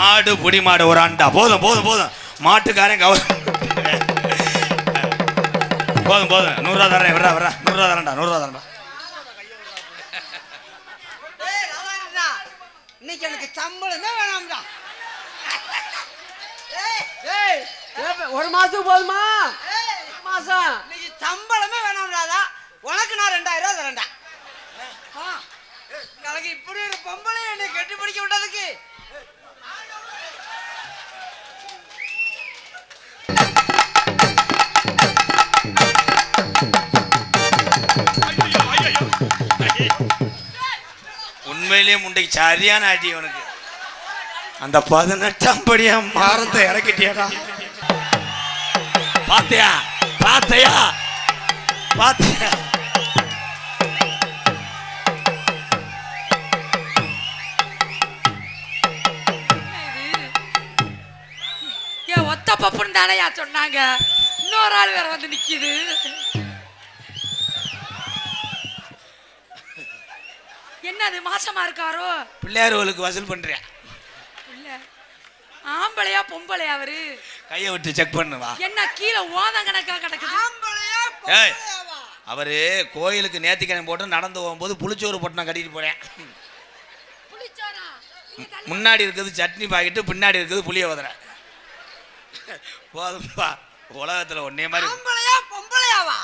மாடு புடி மாடு ஒரு ஆண்டா போதும் போதும் போதும். மாட்டுக்காரன் கவர் போதும் போதும். நூறுரூவா தரேன். வரா வரா நூறுரூவா தரேன்டா நூறுரூவா தரேன்டா. இன்னைக்கு எனக்கு சம்பளமே வேணாம்டா. ஒரு மாசத்துக்கு போதுமா? மாசம். இன்னைக்கு சம்பளமே வேணாம் ராதா உனக்கு நான் ரெண்டாயிரம் ரூபா தரேன்டா நாளைக்கு இப்படி ஒரு பொம்பளை என்னை கட்டி பிடிக்க விட்டதுக்கு. உண்மையிலேயே முண்டைக்கு சரியான அடி உனக்கு அந்த பதினெட்டாம் படியா மாரத்தை இறக்கிட்டியாடா. பாத்தியா? பாத்தையா? பாத்தியா? ஒத்த பப்புன்னு தானையா சொன்னாங்க? இன்னொரு ஆள் வேற வந்து நிக்குது. என்னது மாசமா இருக்காரோ? பிள்ளையார்களுக்கு வசூல் பண்றியா? இல்ல. ஆம்பளையா பொம்பளையா அவரு? கையை விட்டு செக் பண்ணுவா. என்ன கீழே ஓதம் கணக்கா கிடக்குது? ஆம்பளையா ஏய். அவரு கோயிலுக்கு நேர்த்திக்கணை போட்டு நடந்து போகும்போது புளிச்சோறு பொட்டணம் கட்டிட்டு போறேன். புளிச்சாரா முன்னாடி இருக்குது சட்னி பாக்கெட்டு பின்னாடி இருக்குது புளிய உதற போதும்பா உலகத்துல ஒன்னே மாதிரி ஆம்பளையா பொம்பளையாவா?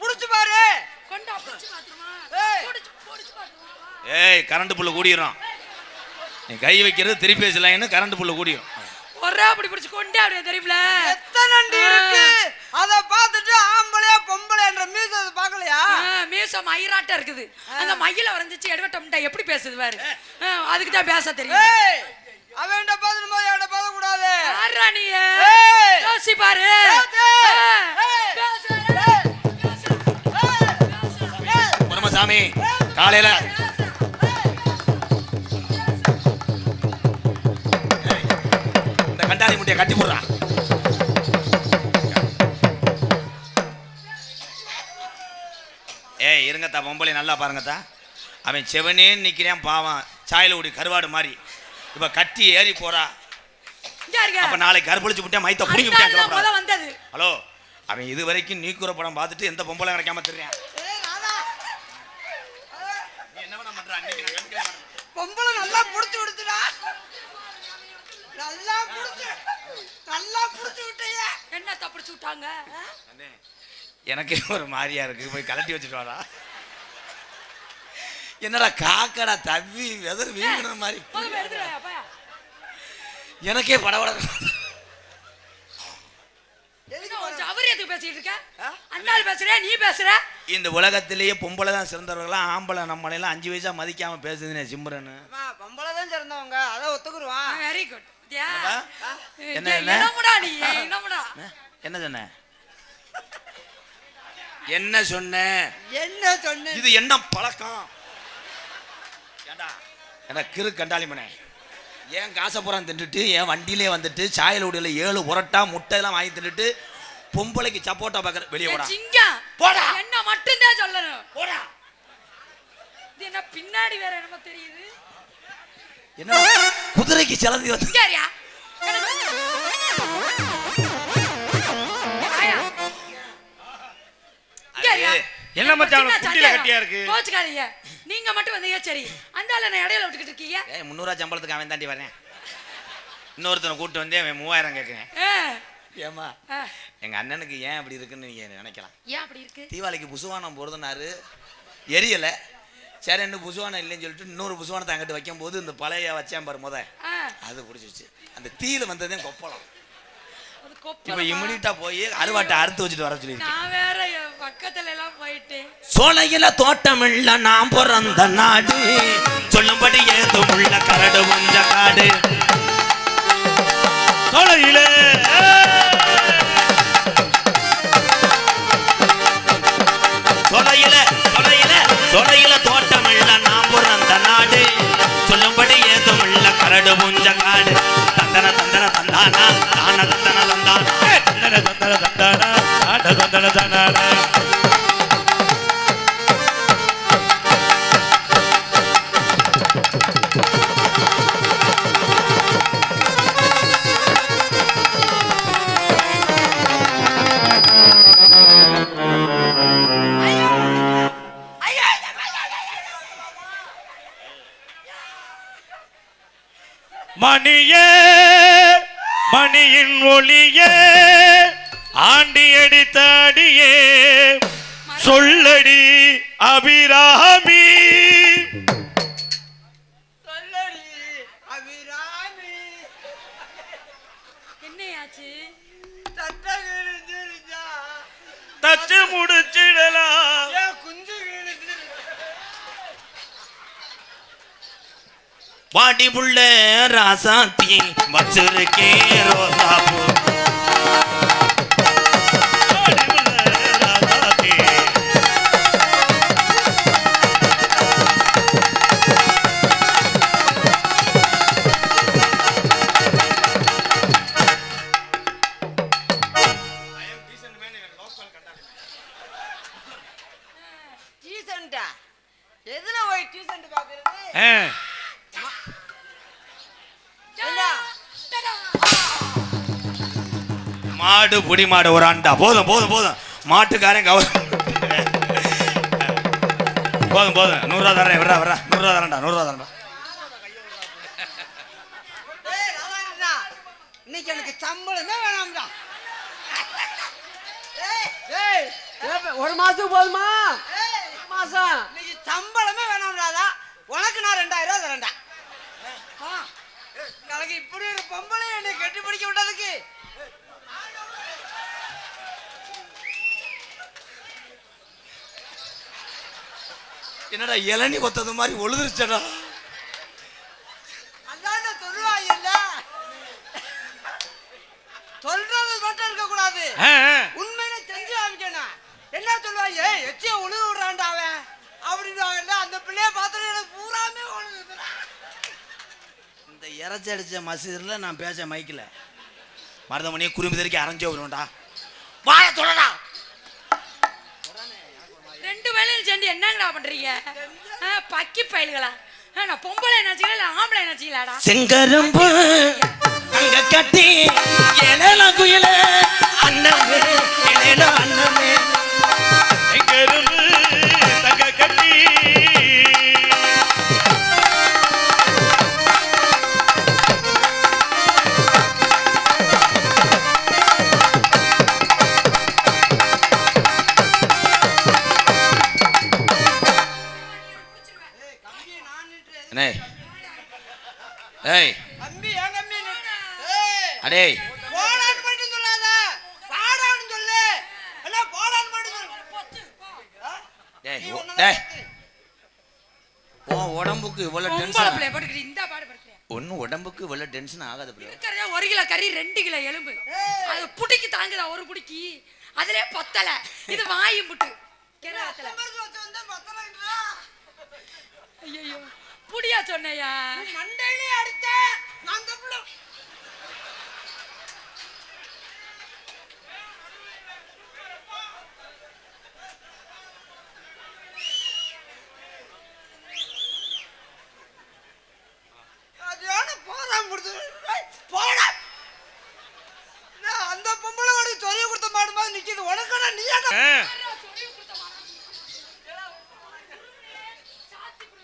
புடிச்சு பாரு. கொண்டா புடிச்சு பாத்துருமா? ஏய். புடிச்சு புடிச்சு பாத்துருமா? ஏய் கரண்ட் புல்லு கூடிரும். நீ கை வைக்கிறது திருப்பி பேசலாம்னு கரண்ட் புல்லு கூடிரும். ஒரே அப்படி பிடிச்சு கொண்டே அப்படியே தெரியுமில எத்தனை நண்டு இருக்கு? அத பார்த்துட்டு ஆம்பளையா பொம்பளையான்ற மீச பார்க்கலையா? மீசம் மயிராட்டம் இருக்குது. அந்த மயில வரைஞ்சிச்சு எடுவட்டம்டா எப்படி பேசுது பாரு. அதுக்கு தான் பேச தெரியும். ஏய் அவன்கிட்ட பார்த்துட்டு போது என்கிட்ட பார்க்க கூடாது யாரா நீ? ஏய். யோசி பாரு. குடும்பசாமி காலையில முட்டையை கட்டி ஏய் இருங்கத்தா பொம்பளை நல்லா பாருங்கத்தா அவன் செவனேன்னு நிற்கிறான் பாவம். சாயல ஊடி கருவாடு மாதிரி இப்ப கட்டி ஏறி போறா. அப்ப நாளைக்கு கருப்பளிச்சு விட்டேன் மைத்த புடிங்கி விட்டேன் ஹலோ அவன் இது வரைக்கும் நீக்குற படம் பார்த்துட்டு எந்த பொம்பளை கிடைக்காம தெரியான் ஏய், ராதா. நீ என்ன பண்ண பண்ற? அன்னைக்கு நான் கண்டுக்கவே மாட்டேன். பொம்பளை நல்லா புடிச்சு விடுத்துடா நல்லா புடிச்சு நல்லா புடிச்சு விட்டையே என்ன தப்பிச்சு விட்டாங்க? அண்ணே, எனக்கே ஒரு மாதிரியா இருக்கு. போய் கலட்டி வச்சுட்டு வாடா. என்னடா காக்கடா தவி வெதர் வீங்கின மாதிரி. எனக்கே படபட எதுக்கு பேசிட்டு இருக்க? ஆள் பேசுற நீ பேசுற. இந்த உலகத்திலேயே பொம்பளை தான் சிறந்தவர்களாம் ஆம்பளை நம்மளையெல்லாம் அஞ்சு வயசா மதிக்காம பேசுதுனே சிம்ரன்னு அம்மா, பொம்பளை தான் சிறந்தவங்க அதை ஒத்துக்குருவான். Very good? என்ன, என்ன? சொன்ன என்ன? சொன்ன? என்ன சொன்ன? இது என்ன பழக்கம்? ஏண்டா? என்ன கிறு கண்டாளி மனே. ஏன் காசை புறம் தின்னுட்டு என் வண்டியிலே வந்துட்டு சாயல் உடையில ஏழு புரட்டா முட்டை எல்லாம் வாங்கி தின்னுட்டு பொம்பளைக்கு சப்போட்டா பார்க்கற வெளியே போடா சிங்கம் போடா. என்ன மட்டும்தான் சொல்லணும். போடா. இது என்ன பின்னாடி வேற என்னமோ தெரியுது. என்ன குதிரைக்கு சிலந்தி வந்து இங்கேயா என்ன மச்சான் குட்டியில கட்டியா இருக்கு? கோச்சுக்காதீங்க. நீங்க மட்டும் வந்தீங்க சரி. அந்த ஆளை நான் இடையில விட்டுக்கிட்டு இருக்கீங்க. ஏய் முந்நூறுவா சம்பளத்துக்கு அவன் தாண்டி வரேன். இன்னொருத்தனை கூப்பிட்டு வந்து அவன் மூவாயிரம் கேட்குறேன் ஏமா. எங்க அண்ணனுக்கு ஏன் அப்படி இருக்குன்னு நீங்க நினைக்கலாம்? ஏன் அப்படி இருக்கு? தீபாவளிக்கு புசுவானம் போடுறதுனாரு எரியல. சரி என்ன புசுவானம் இல்லைன்னு சொல்லிட்டு இன்னொரு புசுவானத்தை அங்கிட்டு வைக்கும் போது இந்த பழைய வச்சேன் பாரு முத. அது பிடிச்சிருச்சு. அந்த தீயில வந்ததே கொப்பளம். இப்போ? இம்மிடியா போய் அருவாட்டை அறுத்து வச்சுட்டு வர சொல்லியிருக்கேன் நான் வேற பக்கத்துல எல்லாம் போயிட்டேன். சோலையில தோட்டமில்ல நான் பிறந்த நாடு. சொல்லும்படி ஏதும் உள்ள கரடு முஞ்ச காடு. கரடு முஞ்ச காடு. தந்தன தந்தன தந்தானா? தான தந்தன தந்தானா? தந்தன தந்தன தந்தானா? தான தந்தன தந்தானா? ஆண்டி அடித்த அடியே. சொல்லடி அபிராமி. தச்சு முடிச்சிடலாம் வாடி புள்ள ராசாத்தி வச்சிருக்கே ரோசா மாடு புடி மாடு ஒரு ஆண்டா. போதும் போதும் போதும். மாட்டுக்காரன் கவனம் போதும் போதும். நூறுரூவா தரேன் விட்றா விட்றா நூறுரூவா தரேன்டா நூறுரூவா தரேன்டா. இன்னைக்கு எனக்கு சம்பளமே வேணாம்டா. ஏய் ஏய் ஏப்ப- ஒரு மாசத்துக்கு போதுமா? மாசம். இன்னைக்கு சம்பளமே வேணாம் ராதா உனக்கு நான் ரெண்டாயிரம் ரூபா தரேன்டா ஆ, நாளைக்கு இப்படி ஒரு பொம்பளை என்னை கட்டி பிடிக்க விட்டதுக்கு என்னடா இளநி கொத்தது மாதிரி ஒழுதுருச்சடா. சொல்றது மட்டும் இருக்க கூடாது உண்மையில செஞ்சு காமிக்கணும். என்ன சொல்லுவாங்க எச்சிய உழுது விடுறான்டா அவன். அப்படின்னு அந்த பிள்ளைய பார்த்துட்டு எனக்கு பூராமே உழுதுடா இந்த இறச்சி அடிச்ச மசூரில் நான் பேச மைக்கில் மருதமணியை குறும்பு தெறிக்க அரைஞ்சே வருவேன்டா வாய தொடடா ரெண்டு வேலையும் என்னடா பண்றீங்க? பக்கி பயல்களா? நான் பொம்பளை நினைச்சீங்களா இல்ல ஆம்பளை நினைச்சீங்களாடா செங்கரும்பு அங்க கட்டி எனல குயில அண்ணமே எனல அண்ணமே டேய். உன் உடம்புக்கு இவ்வளோ பொம்பளை டென்ஷன் இந்த பாடு ஒன்றும் உடம்புக்கு இவ்வளோ டென்ஷன் ஆகாது இருக்கிறதே ஒரு கிலோ கறி ரெண்டு கிலோ எலும்பு. அது புடிக்கு தாங்குதா? ஒரு புடிக்கு. அதுலயே பொத்தல. இது வாயும் புட்டு. ஐயோ புடியா சொன்னையா? மண்டையிலே அடிச்ச நான் தப்புல அதையான போறா முடிச்சு ஏய், போடா நான் அந்த பொம்பளை உனக்கு சொல்லி கொடுத்த மாடு மாதிரி நிக்குது உனக்கு நீ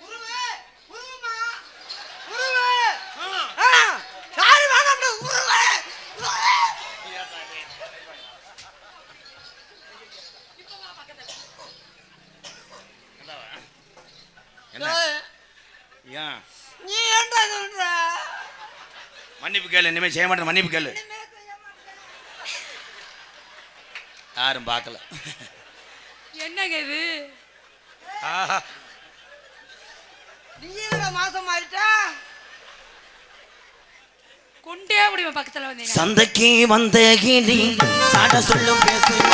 உருவே உருவமா உருவே ஆ யாரு வேணாம் உருவே உருவே என்ன ஏய், ஏன் நீ ஏன்டா சொல்ற மன்னிப்பு கேளு இனிமேல் செய்ய மாட்டேன் மன்னிப்பு கேளு. யாரும் பார்க்கல. என்னங்க இது? ஆஹா. நீ மாசம் ஆயிட்ட கொண்டே முடியும் பக்கத்துல வந்தீங்க. சந்தைக்கு வந்த கிளி சாட சொல்லும் பேசுமே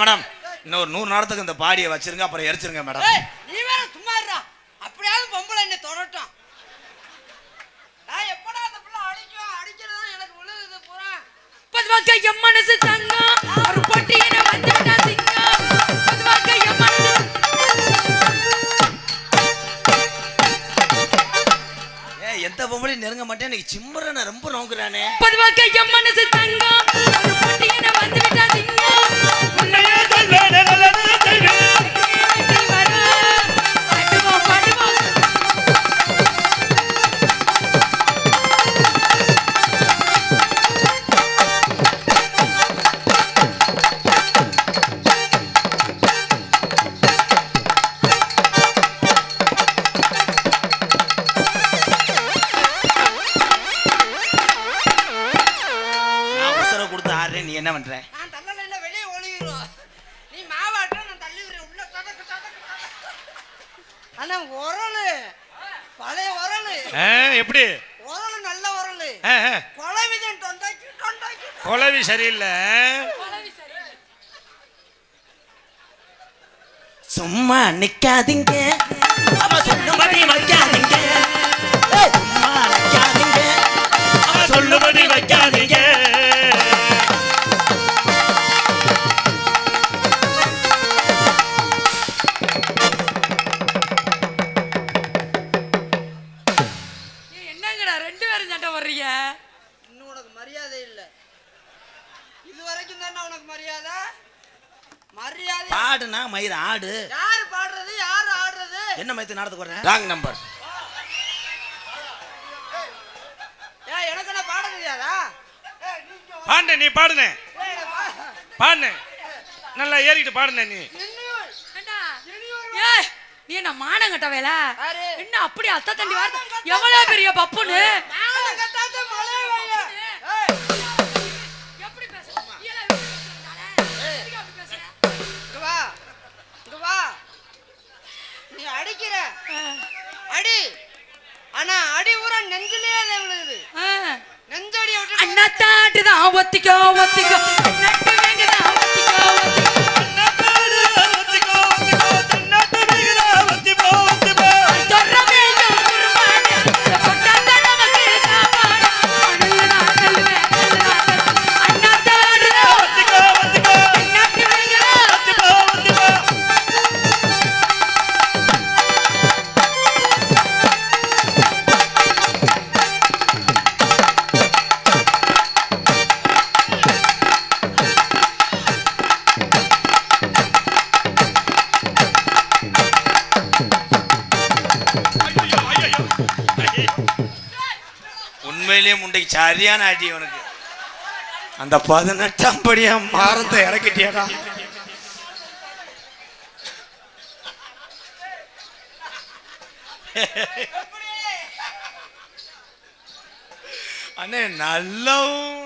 நேரத்துக்கு இந்த பாடியை வச்சிருங்க அப்புறம் எரிச்சிருங்க மேடம் ஏய், நீ வேற சும்மா இருடா. அப்படியாவது பொம்பளை என்ன தொடட்டும். நான் எப்படா அந்த பிள்ளை அடிக்கும் அடிக்கிறது எனக்கு விழுகுது பூரா. பொதுவாக என் மனசு தங்கம். ஒரு பொட்டி சிங்கம். பொதுவாக என் மனசு ஏ எந்த பொம்பளையும் நெருங்க மாட்டேன். எனக்கு சிம்மரனை ரொம்ப நோங்குறானே பொதுவாக என் மனசு தங்கம். ஒரு பொட்டி சிங்கம். உன்னையே சொல்வேன் நல்லது செய்வேன் குழவி சரியில்லை. சும்மா நிக்காதீங்க. அவ சொல்லும்படி வைக்காதீங்க. சும்மா நிக்காதீங்க. அவ சொல்லும்படி வைக்காதீங்க. என்னங்கடா ரெண்டு பேரும் சண்டை வர்றீங்க இன்னும் உனக்கு மரியாதை இல்லை. இது வரைக்கும் தானே உனக்கு மரியாதை. மரியாதை. பாடுனா மயிர் ஆடு. யாரு பாடுறது? யாரு ஆடுறது? என்ன மயத்து நாடத்துக்கு வர்றேன் ராங் நம்பர் ஏன் எனக்கு என்ன பாட தெரியாதா. பாடுன நீ பாடுன. பாடுன. நல்லா ஏறிக்கிட்டு பாடுன நீ? ஏய், நீ என்ன மானம் கட்ட வேலை யாரு? என்ன அப்படி அத்தை தண்டி வார்த்தை? எவ்வளவு பெரிய பப்புன்னு? அடிக்கிற? அடி. ஆனா அடி ஊரா நெஞ்சிலேயே அது விழுகுது. ஆ. நெஞ்சடியை விட்டு அண்ணா தாட்டுதான் ஒத்திக்கோ ஒத்திக்கோ. நட்டு வேங்கதான் உண்மையிலேயே முண்டைக்கு சரியான அடி உனக்கு. அந்த பதினெட்டாம் படியா மாரத்தை இறக்கிட்டியாடா. அண்ணே நல்லா